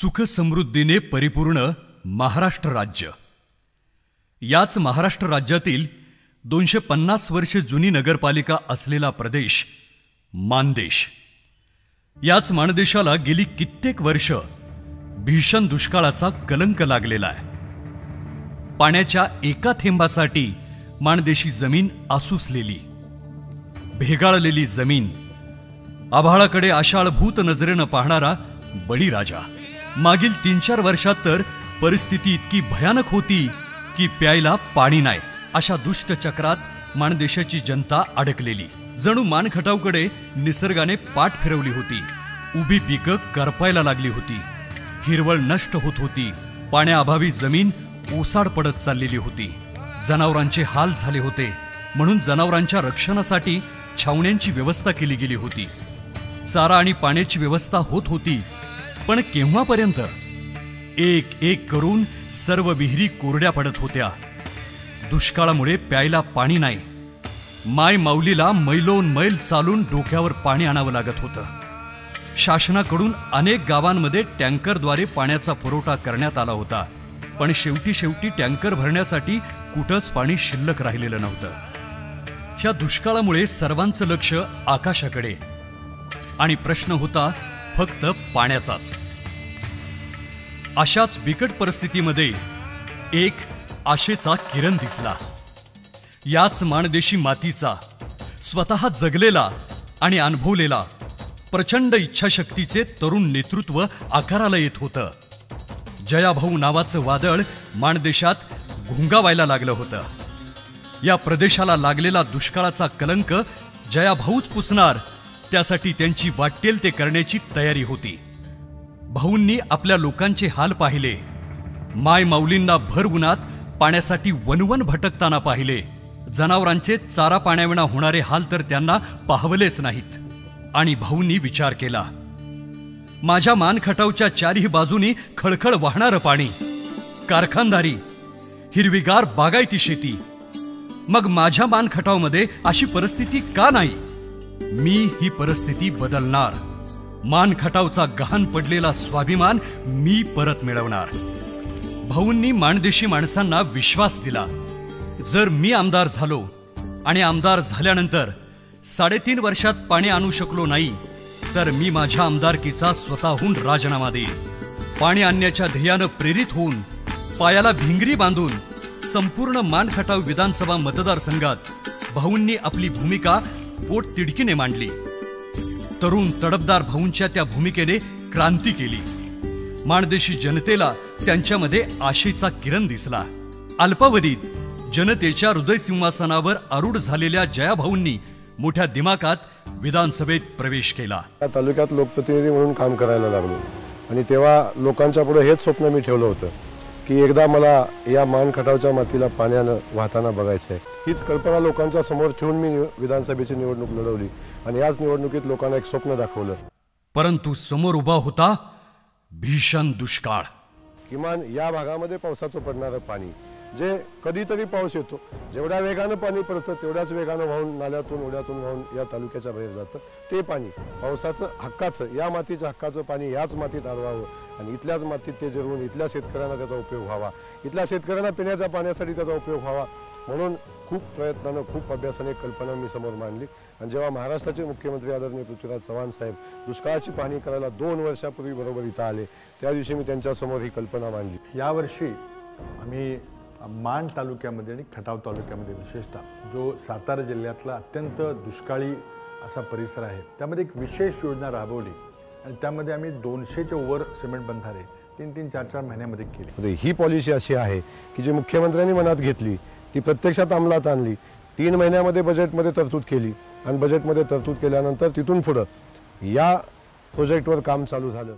सुखसमृद्धीने परिपूर्ण महाराष्ट्र राज्य. याच महाराष्ट्र राज्यातील दोनशे पन्नास वर्ष जुनी नगरपालिका असलेला प्रदेश मानदेश. याच मानदेशाला गेली कित्येक वर्ष भीषण दुष्काळाचा कलंक लागलेला आहे. पाण्याच्या एका थेंबासाठी माणदेशी जमीन आसुसलेली भेगाळलेली जमीन आभाळाकडे आषाढभूत नजरेनं पाहणारा बळीराजा. मागील तीन चार वर्षात तर परिस्थिती इतकी भयानक होती की प्यायला पाणी नाही. अशा दुष्ट चक्रात माणदेशाची जनता अडकलेली. जणू मानखटावकडे निसर्गाने पाठ फिरवली होती. उभी पिकं करपायला लागली होती. हिरवळ नष्ट होत होती. पाण्याअभावी जमीन ओसाड पडत चाललेली होती. जनावरांचे हाल झाले होते. म्हणून जनावरांच्या रक्षणासाठी छावण्यांची व्यवस्था केली गेली होती. चारा आणि पाण्याची व्यवस्था होत होती. पण केव्हापर्यंत? एक एक करून सर्व विहिरी कोरड्या पडत होत्या. दुष्काळामुळे प्यायला पाणी नाही. माय माऊलीला मैलोन मैल चालून डोक्यावर पाणी आणावं लागत होतं. शासनाकडून अनेक गावांमध्ये टँकरद्वारे पाण्याचा पुरवठा करण्यात आला होता. पण शेवटी शेवटी टँकर भरण्यासाठी कुठंच पाणी शिल्लक राहिलेलं नव्हतं. ह्या दुष्काळामुळे सर्वांचं लक्ष आकाशाकडे. आणि प्रश्न होता फक्त पाण्याचाच. अशाच बिकट परिस्थितीमध्ये एक आशेचा किरण दिसला. याच माणदेशी मातीचा स्वतः जगलेला आणि अनुभवलेला प्रचंड इच्छाशक्तीचे तरुण नेतृत्व आकाराला येत होतं. जयाभाऊ नावाचं वादळ माणदेशात घुंगावायला लागलं होतं. या प्रदेशाला लागलेला दुष्काळाचा कलंक जयाभाऊच पुसणार त्यासाठी त्यांची वाटेल ते करण्याची तयारी होती. भाऊंनी आपल्या लोकांचे हाल पाहिले. माय माऊलींना भर उन्हात पाण्यासाठी वनवन भटकताना पाहिले. जनावरांचे चारा पाण्याविना होणारे हाल तर त्यांना पाहवलेच नाहीत. आणि भाऊंनी विचार केला. माझ्या मानखटावच्या चारही बाजूनी खळखळ वाहणारं पाणी. कारखानदारी. हिरवीगार बागायती शेती. मग माझ्या मानखटावमध्ये अशी परिस्थिती का नाही? मी ही परिस्थिती बदलणार. मान खटावचा गहाण पडलेला स्वाभिमान मी परत मिळवणार. भाऊंनी माणदेशी माणसांना विश्वास दिला. जर मी आमदार झालो आणि आमदार झाल्यानंतर साडेतीन वर्षात पाणी आणू शकलो नाही तर मी माझ्या आमदारकीचा स्वतःहून राजीनामा देईन. पाणी आणण्याच्या ध्येयानं प्रेरित होऊन पायाला भिंगरी बांधून संपूर्ण मानखटाव विधानसभा मतदारसंघात भाऊंनी आपली भूमिका पोट तिडकीने मांडली. तरुण तडपदार भाऊंच्या त्या भूमिकेने क्रांती केली. माणदेशी जनतेला त्यांच्यामध्ये आशेचा किरण दिसला. अल्पावधीत जनतेच्या हृदय सिंहासनावर आरूढ झालेल्या जयाभाऊंनी मोठ्या दिमाकात विधानसभेत प्रवेश केला. त्या तालुक्यात लोकप्रतिनिधी म्हणून काम करायला लागलो. आणि तेव्हा लोकांच्या पुढे हेच स्वप्न मी ठेवलं होतं. की एकदा मला या मान खटावच्या मातीला पाण्यानं वाहताना बघायचं आहे हीच कल्पना लोकांच्या समोर ठेवून मी विधानसभेची निवडणूक लढवली आणि याच निवडणुकीत लोकांना एक स्वप्न दाखवलं. परंतु समोर उभा होता भीषण दुष्काळ. किमान या भागामध्ये पावसाचं पडणारं पाणी. जे कधीतरी पाऊस येतो. जेवढ्या वेगानं पाणी पडतं तेवढ्याच वेगानं वाहून नाल्यातून ओढ्यातून वाहून या तालुक्याच्या बाहेर जातं. ते पाणी पावसाचं हक्काचं या मातीच्या हक्काचं पाणी याच मातीत अडवावं आणि इथल्याच मातीत ते जिरवून इथल्या शेतकऱ्यांना त्याचा उपयोग व्हावा. इथल्या शेतकऱ्यांना पिण्याच्या पाण्यासाठी त्याचा उपयोग व्हावा. म्हणून खूप प्रयत्नानं खूप अभ्यासाने कल्पना मी समोर मांडली. आणि जेव्हा महाराष्ट्राचे मुख्यमंत्री आदरणीय पृथ्वीराज चव्हाण साहेब दुष्काळाची पाहणी करायला दोन वर्षापूर्वी बरोबर इथं आले त्या दिवशी मी त्यांच्यासमोर ही कल्पना मांडली. यावर्षी आम्ही मान तालुक्यामध्ये आणि खटाव तालुक्यामध्ये विशेषतः जो सातारा जिल्ह्यातला अत्यंत दुष्काळी असा परिसर आहे त्यामध्ये एक विशेष योजना राबवली आणि त्यामध्ये आम्ही दोनशेच्या वर सिमेंट बंधारे तीन तीन चार चार महिन्यामध्ये केले. म्हणजे ही पॉलिसी अशी आहे की जी मुख्यमंत्र्यांनी मनात घेतली ती प्रत्यक्षात अंमलात आणली तीन महिन्यामध्ये बजेटमध्ये तरतूद केली आणि बजेटमध्ये तरतूद केल्यानंतर तिथून पुढं या प्रोजेक्टवर काम चालू झालं.